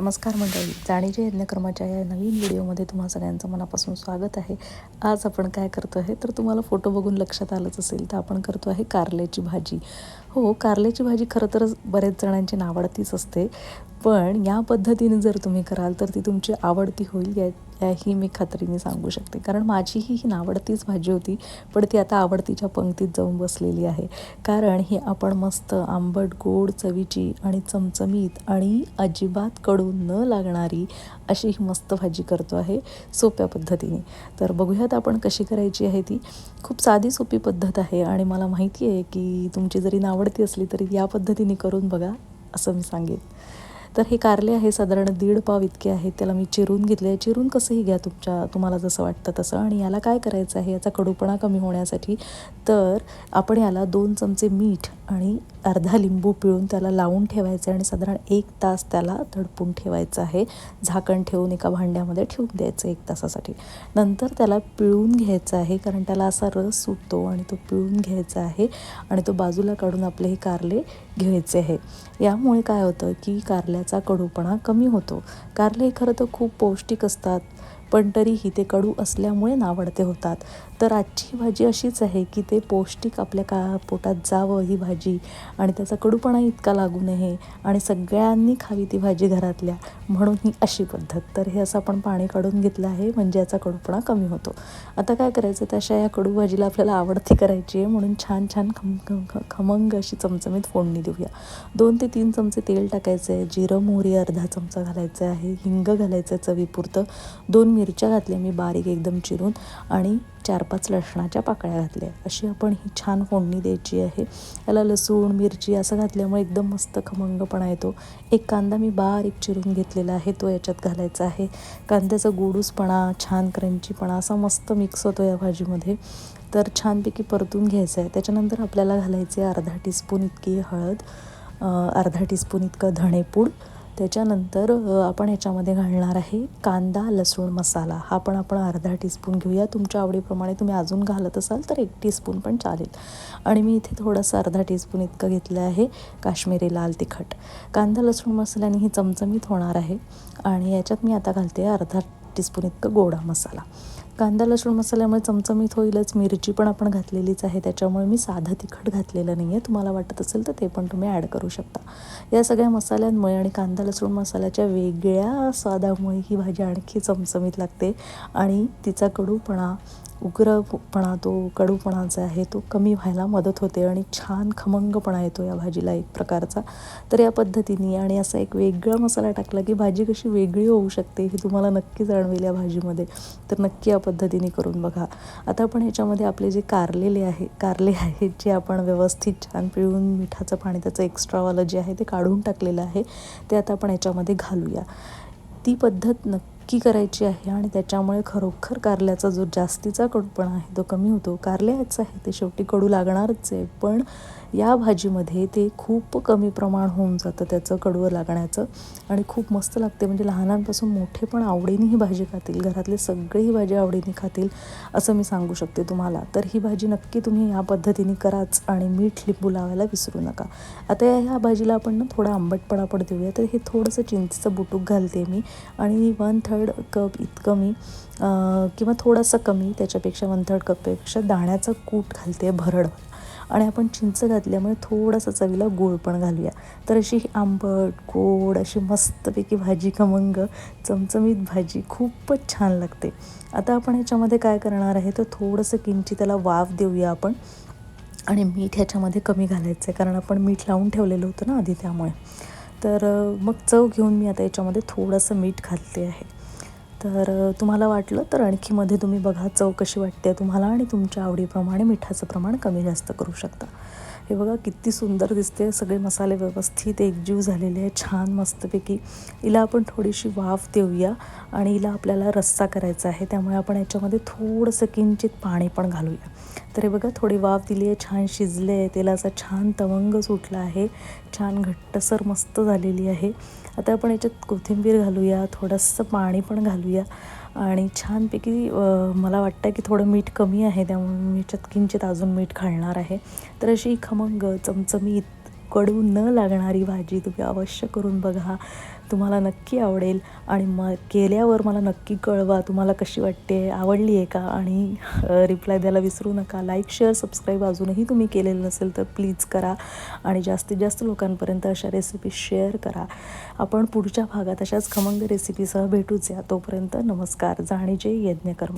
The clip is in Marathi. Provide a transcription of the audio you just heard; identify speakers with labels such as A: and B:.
A: नमस्कार मंडळी. जाणीच्या यज्ञक्रमाच्या या नवीन व्हिडिओमध्ये तुम्हा सगळ्यांचं मनापासून स्वागत आहे. आज आपण काय करतो आहे तर तुम्हाला फोटो बघून लक्षात आलंच असेल तर आपण करतो आहे कारल्याची भाजी. हो कारल्याची भाजी खरं तर बरेच जणांची नावडतीच असते. पण या पद्धतीने जर तुम्ही कराल तर ती तुमची आवडती होईल या याही मी खात्रीने सांगू शकते. कारण माझीही ही नावडतीच भाजी होती पण ती आता आवडतीच्या पंक्तीत जाऊन बसलेली आहे. कारण ही आपण मस्त आंबट गोड चवीची आणि चमचमीत आणि अजिबात कडू न लागणारी अशी ही मस्त भाजी करतो आहे सोप्या पद्धतीने. तर बघूयात आपण कशी करायची आहे ती. खूप साधी सोपी पद्धत आहे आणि मला माहिती आहे की तुमची जरी नावडती असली तरी या पद्धतीने करून बघा असं मी सांगेन. तर हे कारले आहे साधारण दीड पाव इतके आहेत. त्याला मी चिरून घेतले. चिरून कसंही घ्या तुमच्या तुम्हाला जसं वाटतं तसं. आणि याला काय करायचं आहे? याचा कडूपणा कमी होण्यासाठी तर आपण याला दोन चमचे मीठ आणि अर्धा लिंबू पिळून त्याला लावून ठेवायचं आहे आणि साधारण एक तास त्याला तडपून ठेवायचं आहे. झाकण ठेवून एका भांड्यामध्ये ठेवून द्यायचं एक तासासाठी. नंतर त्याला पिळून घ्यायचं आहे कारण त्याला असा रस सुटतो आणि तो पिळून घ्यायचा आहे आणि तो बाजूला काढून आपले हे कारले घ्यायचे आहे. यामुळे काय होतं की कारल्याचा कडूपणा कमी होतो. कारले हे खरं तर खूप पौष्टिक असतात पण तरीही ते कडू असल्यामुळे नावडते होतात. तर आजची भाजी अशीच आहे की ते पौष्टिक आपल्या का पोटात जावं ही भाजी आणि त्याचा कडूपणा इतका लागू नये आणि सगळ्यांनी खावी ती भाजी घरातल्या. म्हणून ही अशी पद्धत. तर हे असं आपण पाणी काढून घेतलं आहे म्हणजे याचा कडूपणा कमी होतो. आता काय करायचं? तशा या कडू भाजीला आपल्याला आवडती करायची आहे म्हणून छान छान खम खमंग अशी चमचमीत फोडणी देऊया. दोन ते तीन चमचे तेल टाकायचं आहे जिरं मोहरी अर्धा चमचा घालायचं आहे हिंग घालायचं आहे चवीपुरतं. दोन मिरच्या घातल्या मी बारीक एकदम चिरून. आणि चार पाच लसणाच्या पाकळ्या घातल्या. अशी आपण ही छान फोडणी द्यायची आहे. याला लसूण मिरची असं घातल्यामुळे एकदम मस्त खमंगपणा येतो. एक कांदा मी बारीक चिरून घेतलेला आहे तो याच्यात घालायचा आहे. कांद्याचा गोडूसपणा छान क्रंचीपणा असा मस्त मिक्स होतो या भाजीमध्ये. तर छानपैकी परतून घ्यायचं आहे त्याच्यानंतर आपल्याला घालायचे अर्धा टीस्पून इतकी हळद अर्धा टीस्पून इतकं धणेपूड त्याच्यानंतर आपण याच्यामध्ये घालणार आहे कांदा लसूण मसाला. हा पण आपण अर्धा टीस्पून घेऊया. तुमच्या आवडीप्रमाणे तुम्ही अजून घालत असाल तर एक टीस्पून पण चालेल. आणि मी इथे थोडंसं अर्धा टीस्पून इतकं घेतलं आहे काश्मीरी लाल तिखट. कांदा लसूण मसाल्याने ही चमचमीत होणार आहे. आणि याच्यात मी आता घालते अर्धा टीस्पून इतकं गोडा मसाला. कांदा लसूण मसाल्यामुळे चमचमीत होईलच. मिरची पण आपण घातलेलीच आहे. त्याच्यामुळे मी साधं तिखट घातलेलं नाही आहे तुम्हाला वाटत असेल तर ते पण तुम्ही ॲड करू शकता. या सगळ्या मसाल्यांमुळे आणि कांदा लसूण मसाल्याच्या वेगळ्या स्वादामुळे ही भाजी आणखी चमचमीत लागते. आणि तिचा कडूपणा उग्रपणा तो कडूपणा जो आहे तो कमी व्हायला मदत होते आणि छान खमंगपणा येतो या भाजीला एक प्रकारचा. तर या पद्धतीने आणि असा एक वेगळा मसाला टाकला की भाजी कशी वेगळी होऊ शकते हे तुम्हाला नक्की जाणवेल या भाजीमध्ये. तर नक्की आपण पद्धतीने करून बघा. आता आपण ह्याच्यामध्ये आपले जे कारलेले आहे कारले आहेत जे आपण व्यवस्थित छान पिळून मिठाचं पाणी त्याचं एक्स्ट्रावालं जे आहे ते काढून टाकलेलं आहे ते आता आपण याच्यामध्ये घालूया. ती पद्धत नक्की करायची आहे आणि त्याच्यामुळे खरोखर कारल्याचा जो जास्तीचा कडूपणा आहे तो कमी होतो. कारल्याच आहे ते शेवटी कडू लागणारच आहे. पण या भाजीमध्ये ते खूप कमी प्रमाण होऊन जातं त्याचं कडवं लागण्याचं आणि खूप मस्त लागते. म्हणजे लहानांपासून मोठे पण आवडीने ही भाजी खातील. घरातले सगळे ही भाजी आवडीने खातील असं मी सांगू शकते तुम्हाला. तर ही भाजी नक्की तुम्ही या पद्धतीने कराच आणि मीठ लिंबू लावायला विसरू नका. आता ह्या भाजीला आपण ना थोडा आंबटपणा पण देऊया. तर हे थोडंसं चिंचचं बुटूक घालते मी आणि वन थर्ड कप इतकं मी किंवा थोडंसं कमी त्याच्यापेक्षा वन थर्ड कपपेक्षा दाण्याचं कूट घालते भरड आणि आपण चिंच घातल्यामुळे थोडंसं चवीला गोड पण घालूया. तर अशी आंबट गोड अशी मस्तपैकी भाजी खमंग चमचमीत भाजी खूपच छान लागते. आता आपण ह्याच्यामध्ये काय करणार आहे तर थोडंसं किंची त्याला वाफ देऊया आपण. आणि मीठ ह्याच्यामध्ये कमी घालायचं आहे कारण आपण मीठ लावून ठेवलेलं होतं ना आधी त्यामुळे. तर मग चव घेऊन मी आता याच्यामध्ये थोडंसं मीठ घालते आहे. तर तुम्हाला वाटलं तर आणखी मध्ये तुम्ही बघा चव कशी वाटते तुम्हाला आणि तुमच्या आवडीप्रमाणे मिठाचं प्रमाण कमी जास्त करू शकता. हे बघा किती सुंदर दिसते. सगळे मसाले व्यवस्थित एकजीव झालेले आहे छान मस्तपैकी. हिला आपण थोडीशी वाफ देऊया आणि हिला आपल्याला रस्सा करायचा आहे. त्यामुळे आपण याच्यामध्ये थोडंसं किंचित पाणी पण घालूया. तर हे बघा थोडी वाफ दिली आहे. छान शिजले आहे. तेलाचा छान तवंग सुटला आहे. छान घट्टसर मस्त झालेली आहे. आता आपण याच्यात कोथिंबीर घालूया. थोडंसं पाणी पण घालूया. आणि छानपैकी मला वाटतं की थोडं मीठ कमी आहे त्यामुळे मी याच्यात किंचित अजून मीठ घालणार आहे. तर अशी खमंग चमचमीत कडू न लागणारी भाजी तुम्ही अवश्य करून बघा. तुम्हाला नक्की आवडेल आणि मग केल्यावर मला नक्की कळवा तुम्हाला कशी वाटते आवडली आहे का? आणि रिप्लाय द्यायला विसरू नका. लाईक शेअर सबस्क्राईब अजूनही तुम्ही केलेलं नसेल तर प्लीज करा आणि जास्तीत जास्त लोकांपर्यंत अशा रेसिपी शेअर करा. आपण पुढच्या भागात अशाच खमंग रेसिपीसह भेटूच या. तोपर्यंत नमस्कार. जाणीचे यज्ञकर्म.